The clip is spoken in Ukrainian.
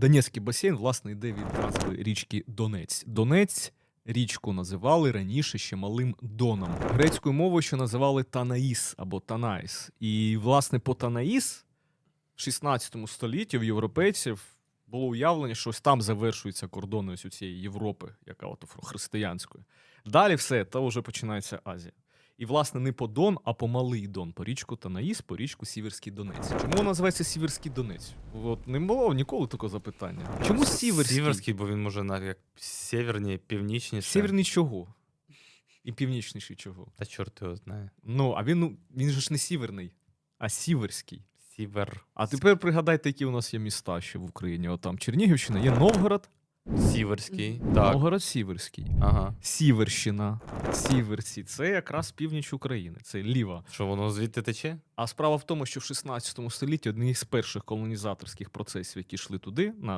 Донецький басейн, власне, йде від назви річки Донець. Донець річку називали раніше ще малим Доном. Грецькою мовою ще називали Танаїс або Танаїс. І, власне, по Танаїс в 16 столітті в європейців було уявлення, що ось там завершуються кордони ось у цієї Європи, яка от християнської. Далі все, то вже починається Азія. І, власне, не по Дон, а по Малий Дон, по річку Танаїс, по річку Сіверський Донець. Чому називається Сіверський Донець? От не було ніколи такого запитання. Чому Сіверський? Сіверський, бо він може на як северні, північніше. Сіверний чого? І північніший чого? Та чорт його знає. Ну, а він, ну, він же ж не сіверний, а сіверський. Сівер. А тепер пригадайте, які у нас є міста ще в Україні. От там Чернігівщина, є Новгород, Сіверський. Так. Новгород Сіверський. Ага. Сіверщина, Сіверці це якраз північ України, це ліва. Що воно звідти тече? А справа в тому, що в 16 столітті одні з перших колонізаторських процесів, які йшли туди, на